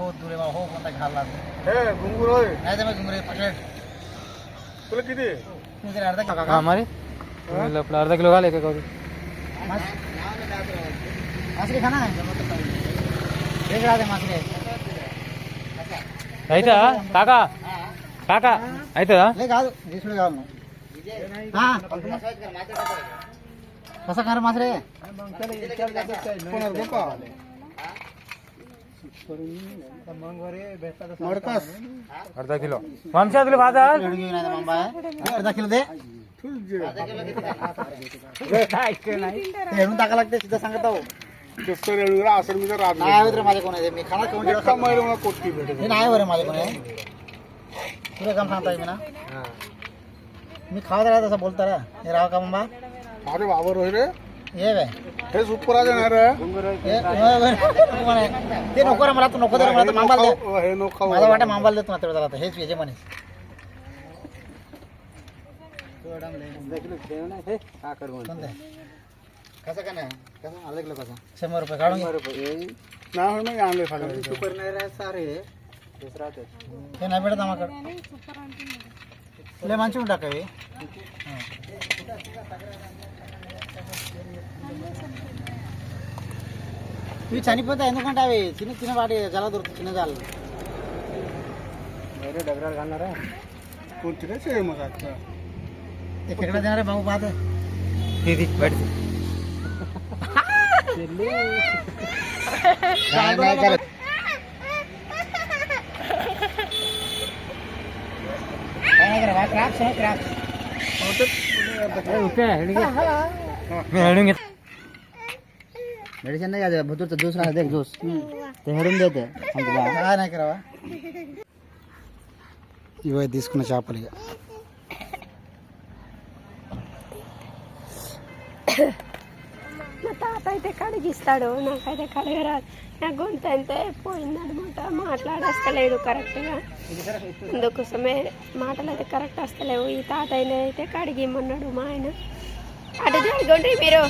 खवत दुरे बा हो कोणता घालला हे घुंगूर होय नाही जमा घुंगरे पकेट तुला किती मी तरी अर्धा काका మరి ఇప్పుడు అర్ధ కిలో కాలే కాదు मासरी खाना एक राहते मासरी అవుతుందా కాకా కాకా అవుతుందా లే కాదు తీసుడు కావాలి నువ్వు ఆ. కాదా एवढं घेऊन येतो मामा. अर्धा किलो दे. टाका लागते सिद्ध सांगत आहो. असं मी नाही आहे रे माझे कोण आहे मी महिला मला कोटी भेटत नाही बरं माझे कोण आहे तुला काम सांगता मी ना? मी खावत राहा तसं बोलता रे हे राव का मामा? अरे बाबर होय रे. ये बे हे सुपर आहे. ना रे हे होय, होय. नको म्हणे. ते नको रे मला तू नको दे रे मला तर मांबाल दे. खाऊ- हे नो खाऊ माझा वाटा मांबाल देतो मात्र आता हेच विजय म्हणे कोणतं आहे? कसं का नाही? कसं? कसं. शंभर रुपये काढून घे. नाही होय ना आणले सगळं. हे नाही भेटत आम्हाला. तुला माणसून टाकावी? ఇవి చనిపోతాయి ఎందుకంటే అవి చిన్న చిన్న వాటి జల దొరుకుతుంది చిన్న జాలు వేరే దగ్గర కన్నారా కూర్చునే సేమ్ ఎక్కడ తినారా బాబు బాధ ఇది పెడితే క్రాప్స్ క్రాప్స్ ఓకే బయట మెడిసిన్ అది బుద్ధుడితో జ్యూస్ రా అదే జ్యూస్ హెడుం దేతే అందులో नाही करावा ఇవే తీసుకున్న చేపలు ఇక మా తాత అయితే కడిగిస్తాడు నాకైతే కడగరాదు నా గొంతు అయితే పోయిందనమాట మాట్లాడస్తలేడు కరెక్ట్గా అందుకోసమే మాటలు అయితే కరెక్ట్ వస్తలేవు ఈ తాతయ్య అయితే కడిగిమ్మన్నాడు మా ఆయన అటు జరగండి మీరు.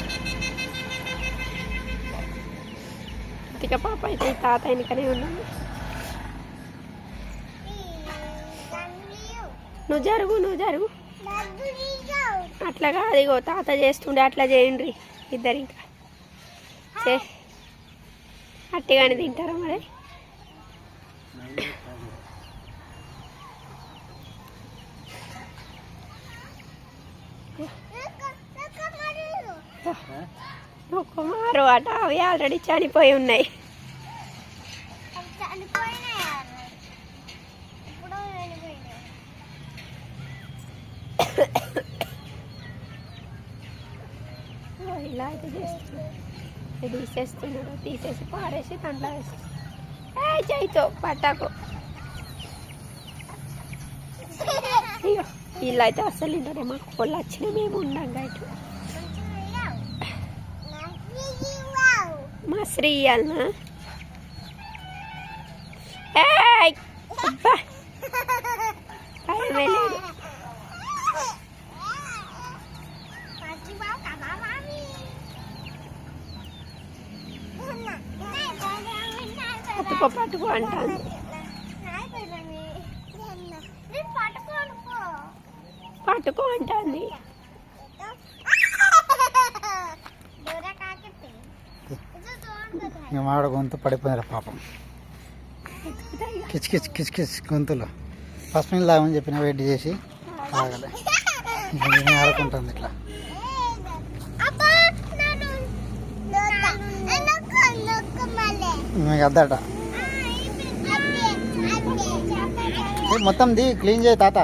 ఇక పాప అయితే తాత తాతయ్యనికనే ఉన్నాను నువ్వు జరుగు నువ్వు జరుగు. అట్లా అదిగో తాత చేస్తుండే అట్లా చేయండి ఇద్దరు ఇంకా. చే. అట్టిగానే తింటారా మరి? కుమారు మారు అట అవి ఆల్రెడీ చనిపోయి ఉన్నాయి. ఇలా అయితే చేస్తున్నాడు తీసేస్తున్నాడు. తీసేసి పాడేసి దాంట్లో వేస్తాడు చేయితో పట్టాకు అయ్యో అయితే అసలు ఇంటనే మాకు పొల్లు వచ్చిన మేము ఉండంగా ఇటు. మా శ్రీ అన్న ఏయ్! అబ్బా! భయమే లేదు పట్టుకో పట్టుకో అంటాను పట్టుకో అంటాంది ఇంకా మామిడి గొంతు పడిపోయినారు పాపం. కిచ్ కిచ్ కిచ్ కిచ్ గొంతులో. ఫస్ట్ నీళ్ళు తాగమని చెప్పిన వెయిట్ చేసి. ఈమె ఆడుకుంటుంది ఇట్లా. మీకు అద్దట. ఏ, మొత్తం ది క్లీన్ చేయి తాత.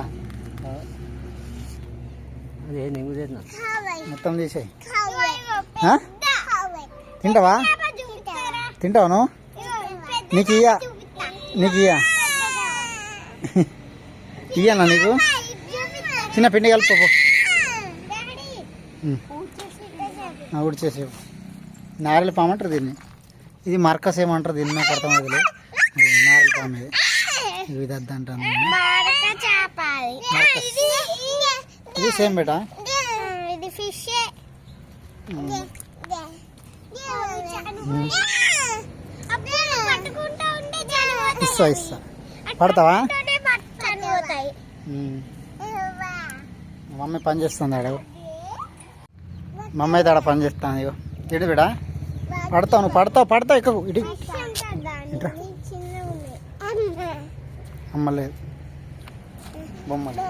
మొత్తం తీసేయి? తింటావా? తింటావా నువ్వు? నీకు ఇయ్య. నీకు ఇయ్య. ఇయ్యనా నీకు? చిన్న పిండి కలుపు ఉడిచేసేవు నారెల పాము అంటారు దీన్ని. ఇది మర్కస్ ఏమంటారు దీన్ని నాకు అర్థమవుతుంది నారెల పాము ఇది. ఇవి ఇది అద్ద అంటాను ఇది సేమ్ బేటా? ఇది ఫిష్. ఇస్తా ఇస్తా. పడతావా? మమ్మీ పని చేస్తుంది ఆడ. మమ్మీ అయితే ఆడ పని చేస్తాను ఇగో. ఇటు బిడా. పడతావు నువ్వు పడతావు పడతావు ఎక్కువ ఇటు ఇట్రా. అమ్మలేదు బొమ్మలు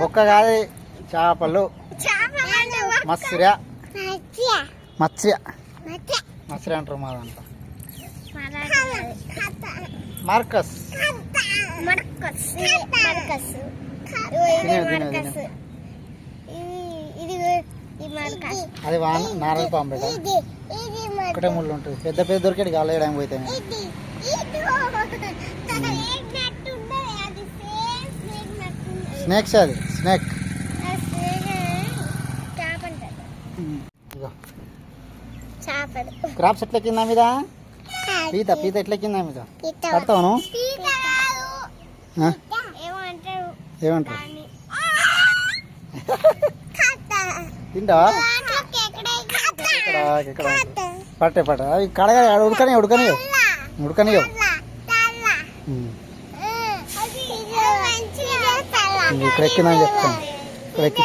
బొక్క కాదు చేపలు. మత్స్య. మత్స్య. మత్స్య. అంటారు మా దాంట్లో మార్కస్ మర్కస్ మర్కస్ తినేవి, మర్కస్. ఇది ఇది మర్కస్ అది వాన నారల పాము బేట? ఇది ఇది ఒకటే ముళ్ళు ఉంటుంది. పెద్ద పెద్ద దొరికేది గాలేయడానికి పోతే ఇది ఇది స్నేక్స్ అది స్నేక్. క్రాప్స్ ఎట్లా కింద మీద? పీత పీత ఎట్లా కింద మీద. ఆ? ఏమంటారు. తింటావా. పట్టే పట్ట. అవి కడగా ఉడకని మంచిగా తల్ల. ఇక్కడ ఎక్కిందని చెప్తాను. ఇక్కడ ఎక్కి.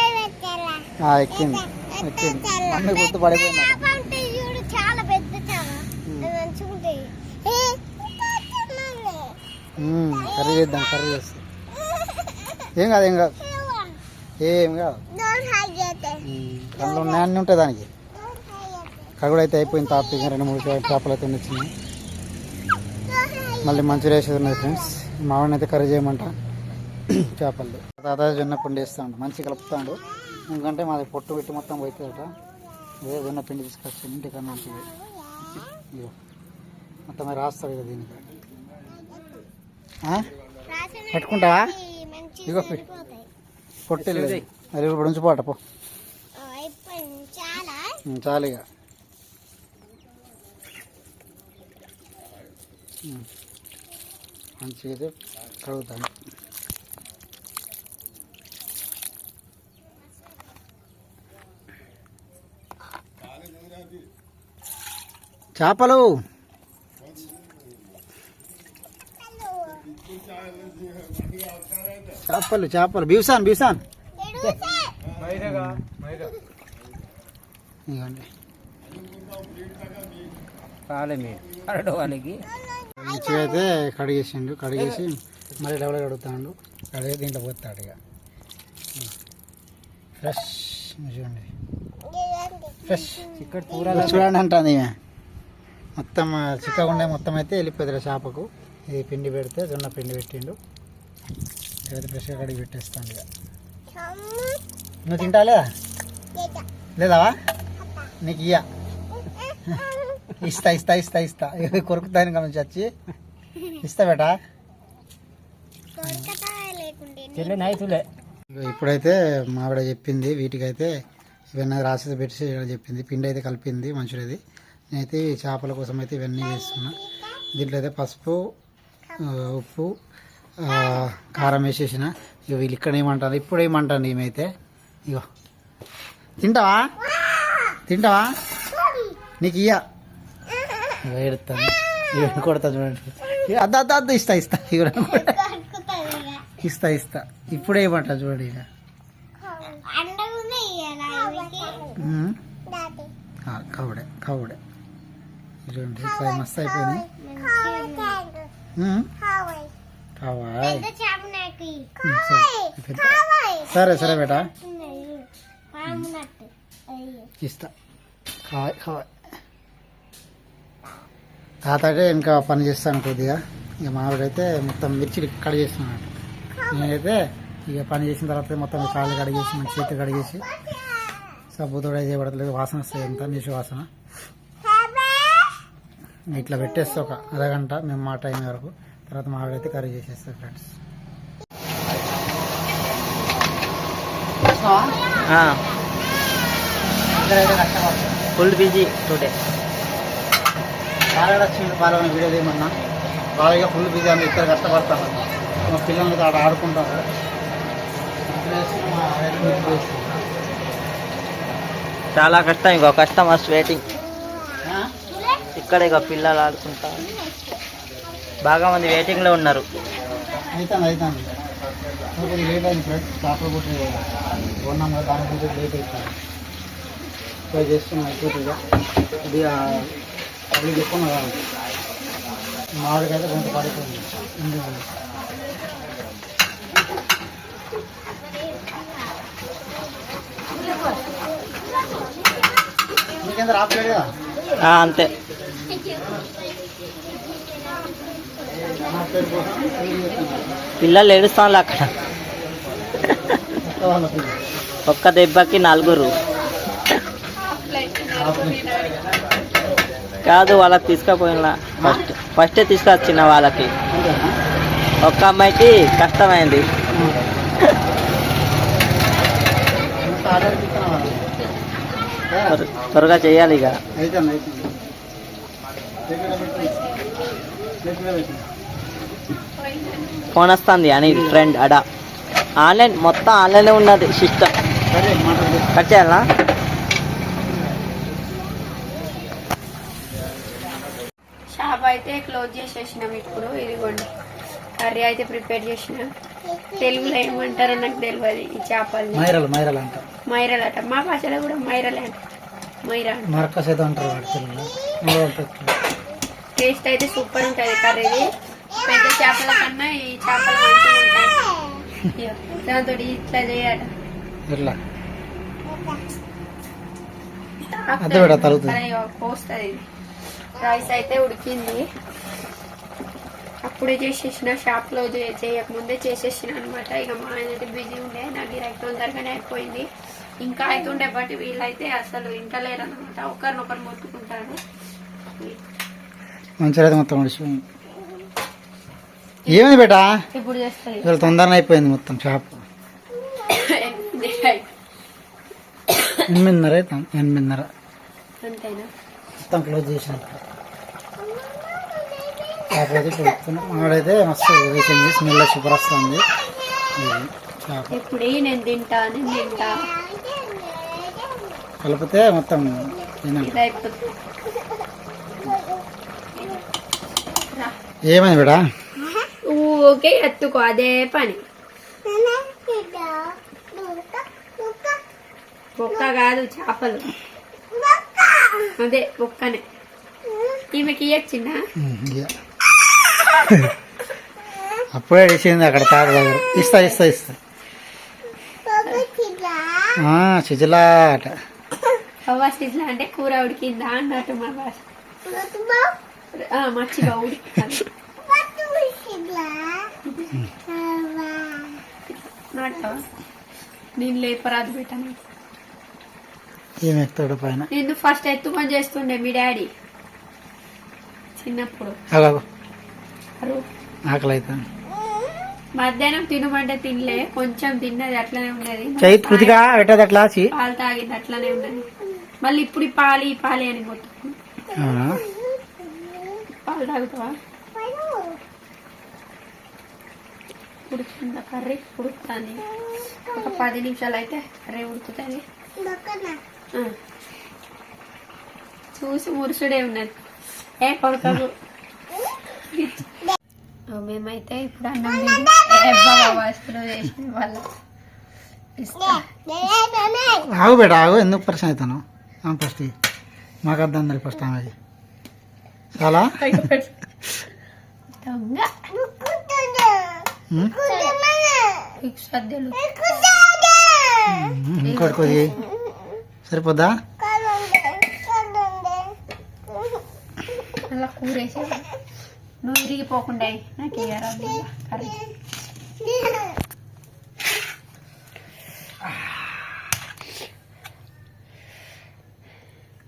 ఎక్కింది. ఎక్కింది. మమ్మీ గుర్తు పడిపోయింది చేప అంటే చూడు చాలా పెద్ద చేప ఉమ్. అది మంచిగా ఉంటాయి ఏ, ఇంకా తిన్నాలే. ఉమ్, కర్రీ చేద్దాం కర్రీ చేస్తాం. ఏం కాదు ఏం కాదు. ఏం కాదు. Don't ఉన్నాయన్నీ అందులో ఉన్నాయి అన్నీ ఉంటాయి దానికి. Don't కగుడు అయితే అయిపోయింది తాపి రెండు మూడు చేపలు అయితే వచ్చినాయి మళ్ళీ మంచి వేసేది ఉన్నది ఫ్రెండ్స్. మామిడిని అయితే కర్రీ చేయమంట. చేపలు తాత జొన్న పిండి వేస్తాడు మంచి కలుపుతాడు. ఎందుకంటే మాది పొట్టు పెట్టి మొత్తం పోతుందట అదే జొన్న పిండి తీసుకొచ్చి ఇంటికన్నా మంచిది ఇగో మొత్తం మరి రాస్తాడు కదా దీనికి. పట్టుకుంటావా? ఇగో పి- సరిపోతాయి. పొట్టు లేదు అది ఇప్పుడు ఉంచిపోట పో. చాలా ఇక. మంచిగా కడుగుతాను చేపలు చేపలు చేపలు. ఇవ్వండి మీరు అరడవానికి మంచిగా అయితే కడిగేసిండు. కడిగేసి మళ్ళీ డబ్బులు కడుగుతాడు. కడిగి దీంట్లో పోతాడు ఇక. ఫ్రెష్. చూడండి ఫ్రెష్. ఇక్కడ చూడండి అంటుంది ఈమె. మొత్తం చిక్కకుండా మొత్తం అయితే వెళ్ళిపోతుంది చేపకు. ఇది పిండి పెడితే జొన్న పిండి పెట్టిండు. అయితే ఫ్రెష్గా కడిగి పెట్టేస్తాను ఇక. నువ్వు తింటా లేదా? లేదా. నీకు ఇయ్య. ఇస్తా ఇస్తా ఇస్తా ఇస్తా. కొరుకుతాను నుంచి వచ్చి. ఇస్తా బేటా. నైతులే ఇప్పుడైతే మావిడ చెప్పింది వీటికైతే ఇవన్నీ రాసి పెట్టి చెప్పింది. పిండి అయితే కలిపింది మంచిది నేనైతే చేపల కోసం అయితే ఇవన్నీ చేస్తున్నా. దీంట్లో అయితే పసుపు ఉప్పు కారం వేసేసిన. ఇక వీళ్ళు ఇక్కడ ఏమంటారు? ఇప్పుడు ఏమంటాను ఈమెతే ఇగో. తింటావా? తింటావా? నీకు ఇయ్య. ఎడుతాను ఇక కొడతా చూడండి. అద్ద అద్ద అద్ద ఇస్తా ఇస్తా. ఇక ఇస్తా ఇస్తా. ఇప్పుడే ఏమంటా చూడండి ఇక కవుడే కవుడే. చూడండి. మస్తు అయిపోయింది మంచిగా ఉంది. ఉమ్. కావాలి. కావాయ్ సరే. సరే బేటా. ఇస్తా. కావాయ్ కావాయ్ తాత అయితే ఇంకా పని చేస్తాను కొద్దిగా. ఇక మావిడైతే మొత్తం మిర్చిలు కట్ చేస్తున్నాడు నేనైతే ఇక పని చేసిన తర్వాత మొత్తం కాళ్ళు కడిగేసి మన చేతి కడిగేసి సబ్బుతో చేయబడతలేదు వాసన వస్తాయి ఎంత నీసు వాసన. ఇట్లా పెట్టేస్తే ఒక అరగంట మేము మా టైం వరకు. తర్వాత మావిడైతే కర్రీ చేసేస్తారు ఫ్రెండ్స్. Full busy today. బాలగడ వచ్చిండు బాలగడ వీడియో ఏమన్నా బాగా ఫుల్ బిజీ అని ఇద్దరు కష్టపడతారు. మా పిల్లలు ఆడ ఆడుకుంటారు. చాలా కష్టం ఇంకో కష్టం వెయిటింగ్ ఇక్కడ ఇక పిల్లలు ఆడుకుంటారు. బాగా మంది వెయిటింగ్లో ఉన్నారు. అవుతుంది అవుతుంది కొద్దిగా లేట్ అయింది ఫ్రెండ్స్ చేపలు కొట్టి కొన్నాం కదా దాని కొంచెం లేట్ అవుతుంది ట్రై చేస్తున్నాం అయిపోతుందిగా కొద్దిగా అవి చెప్పుకున్నా కదా. మామిడికైతే కొంత పడిపోయింది ఉంది ఉంది. మీకేంత రావట్లేదు కదా? ఆ, అంతే నా పేరు కోసం వీడియో చేస్తున్నాను. పిల్లలు ఏడుస్తాను అక్కడ. ఒక్క దెబ్బకి నలుగురు. కాదు వాళ్ళకి తీసుకుపోయినా. ఫస్ట్ ఫస్టే తీసుకొచ్చిన వాళ్ళకి. ఒక్క అమ్మాయికి కష్టమైంది. త్వరగా చేయాలి ఇక అయితుంది అయితుంది దగ్గర పెట్టి దగ్గర పెట్టి ఫోన్ వస్తుంది అని ఫ్రెండ్ అడ ఆన్లైన్ మొత్తం ఆన్లైన్ ఉన్నది సిస్టమ్ కట్ చేయాలా? షాప్ అయితే క్లోజ్ చేసేసినాం ఇప్పుడు ఇదిగోండి. కర్రీ అయితే ప్రిపేర్ చేసిన. తెలుగులో ఏమంటారో నాకు తెలియదు ఈ చేపల్ని. మైరలు మైరలు అంటారు మైరల్ అట. మా భాషలో కూడా మైరల్ అంట. మైరా మరకస్ అయితే అంటారు. టేస్ట్ అయితే సూపర్ ఉంటుంది కర్రీది. పెద్ద చేపల కన్నా ఈ చేపలు మంచిగా ఉంటాయి. దాంతో ఇట్లా చేయాలి. ఇట్లా తలుగుతుంది. పోస్తుంది. రైస్ అయితే ఉడికింది. అప్పుడే చేసేసిన షాప్లో చే- చేయకముందే చేసేసిన అనమాట ఇక మా ఆయన అయితే బిజీ ఉండే నాకు గిరాక్ తొందరగానే అయిపోయింది. ఇంకా అవుతుండే బట్ వీళ్ళైతే అసలు ఇంటలేరు అనమాట ఒకరినొకరు మొత్తుకుంటారు. మంచిగా అయితే మొత్తం ఏమైంది బేటా? ఇప్పుడు తొందరగా అయిపోయింది మొత్తం షాప్ ఎనిమిదిన్నర అవుతాం ఎనిమిదిన్నర. మొత్తం క్లోజ్ చేసిన. ఇప్పుడు మాడైతే మస్తు వేసింది స్మెల్ సూపర్ వస్తుంది. ఇది చేప ఇప్పుడు నేను తింటా నేను తింటా. కలిపితే మొత్తం. ఏమైంది బేటా? ఊకే ఎత్తుకో అదే పని బొక్క కాదు చేపలు అదే బొక్కనే ఈమెకి ఇయ్యచ్చిందా. అప్పుడే వేసింది అక్కడ తాడు దగ్గర ఇస్తా ఇస్తా ఇస్తా అట కవ్వా సీజన్ అంటే కూర ఉడికిందా అన్నట్టు మా భాష ఉడికింది నాటవా నేను లేపరాదు పెట్టాను ఎక్కుతాడు పైన? నేను ఫస్ట్ ఎత్తుకొని చేస్తుండే మీ డాడీ. చిన్నప్పుడు. ఆకలి మధ్యాహ్నం తినమంటే తినలే కొంచెం తిన్నది అట్లనే ఉన్నది. చైత్ కృతిగా పెట్టదు అట్లా పాలు తాగింది అట్లనే ఉన్నది. మళ్ళీ ఇప్పుడు పాలి పాలి అని మొత్తం? పాలు తాగుతావా? ఉడుకుతుందా కర్రీ? ఉడుకుతుంది. ఒక పది నిమిషాలు అయితే కర్రీ ఉడుకుతుంది. చూసి మురుసుడే ఉన్నది. ఏ కొడుకకు? ఆ, మేమైతే ఇప్పుడు అన్నం వస్తువులు చేసిన వాళ్ళు ఆగు బేట ఆగు. ఎందుకు పరిచయం అవుతాను? ఫస్ట్ మాకు అర్థం ఉండాలి ఫస్ట్ ఆమెకి చాలా? దొంగ. ఇంకోటి ఎయ్. సరిపోద్దా? అలా కూరేసి నువ్వు ఇరిగిపోకుండా ఎయ్. నాకు ఇయ్యరా కర్రీ.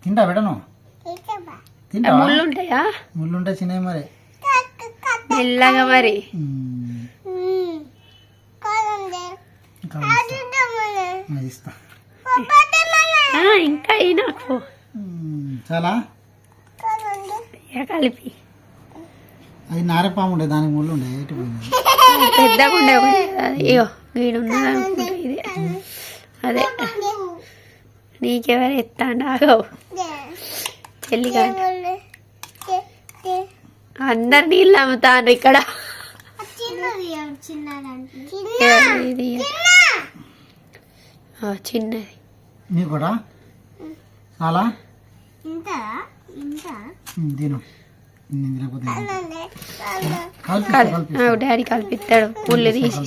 తింటా బేటను తింటా ముళ్ళు ఉంటాయా? ముళ్ళు ఉంటే చిన్నవి మరి. మెల్లగా మరి ఉమ్, ఇంకా ఇస్తా. ఇంకా నాకు. చాలా? కలిపి. అది నారపాము ఉండే దానికి ముళ్ళు ఉండే ఎటు పెద్దగా ఉండే అనుకుంటా ఇది. అదే. నీకెవరు చెల్లి కాదు. అందరు నీళ్ళు అమ్ముతాను ఇక్కడ. ఆ, చిన్నది. నీ కూడా? తిను. ఆ, డాడీ కలిపిస్తాడు. పుల్లు తీసి.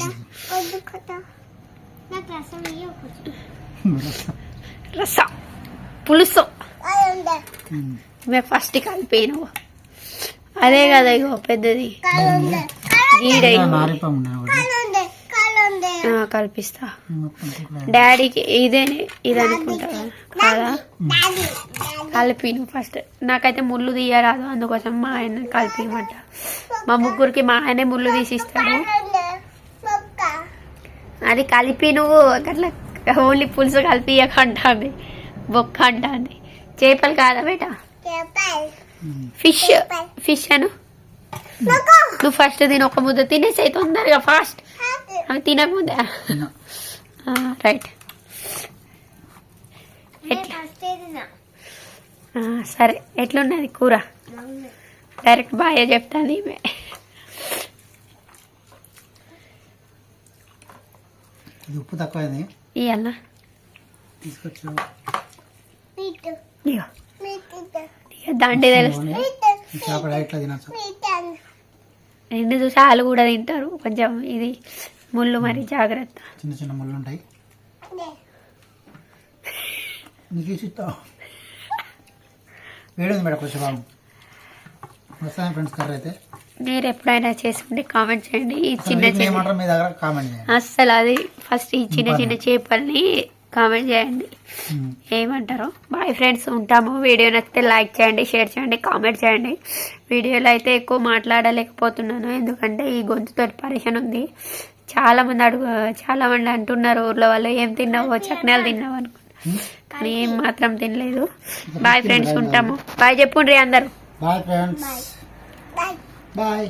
రసం పులుసు. మ్మ్. మేము ఫస్ట్ కలిపాను అదే కదా ఇగో పెద్దది. ఈడ ఇగో. నారపాము ఉండే ఒకటి ఆ, కల్పిస్తా. డాడీకి ఇదే ఇది అనుకుంటా కదా? కలిపి నువ్వు ఫస్ట్. నాకైతే ముళ్ళు తీయరాదు అందుకోసం మా ఆయన కలిపిమంట. మా ముగ్గురికి మా ఆయనే ముళ్ళు తీసి ఇస్తాడు అది కలిపి నువ్వు అట్లా ఓన్లీ పులుసు కలిపి అంటుంది బొక్క అంటుంది చేపలు కాదా బేట. ఫిష్. ఫిష్ అను? నువ్వు ఫస్ట్ తిని ఒక ముద్ద తినేసి తొందరగా ఫాస్ట్ అవి తినకముందే తిన్నా. రైట్ సరే ఎట్లున్నది కూర డైరెక్ట్ బాగా చెప్తాను ఈమె ఇది ఉప్పు తక్కువైంది ఇవల్ల తీసుకొచ్చు దండి తెలుస్తుంది చేప డైరెక్ట్లో తినచ్చు రెండు చూసి వాళ్ళు కూడా తింటారు. కొంచెం ఇది ముళ్ళు మరి జాగ్రత్త. చిన్న చిన్న ముళ్ళు ఉంటాయి మేడం కొంచెం ఫ్రెండ్స్ కర్రీ అయితే. మీరు ఎప్పుడైనా చేసుకుంటే కామెంట్ చేయండి. ఈ చిన్న చిన్న అస్సలు అది ఫస్ట్ ఈ చిన్న చిన్న చేపల్ని కామెంట్ చేయండి. ఏమంటారు. బాయ్ ఫ్రెండ్స్ ఉంటాము. వీడియో నచ్చితే లైక్ చేయండి షేర్ చేయండి కామెంట్ చేయండి. వీడియోలో అయితే ఎక్కువ మాట్లాడలేకపోతున్నాను. ఎందుకంటే ఈ గొంతుతో పరిచయం ఉంది. చాలా మంది అడుగు చాలా మంది అంటున్నారు ఊర్లో వాళ్ళు ఏం తిన్నావో? చక్నాలు తిన్నావు? అనుకుంటా. కానీ ఏం మాత్రం తినలేదు. బాయ్ ఫ్రెండ్స్ ఉంటాము. బాయ్ చెప్పుండ్రి అందరు. Bye friends bye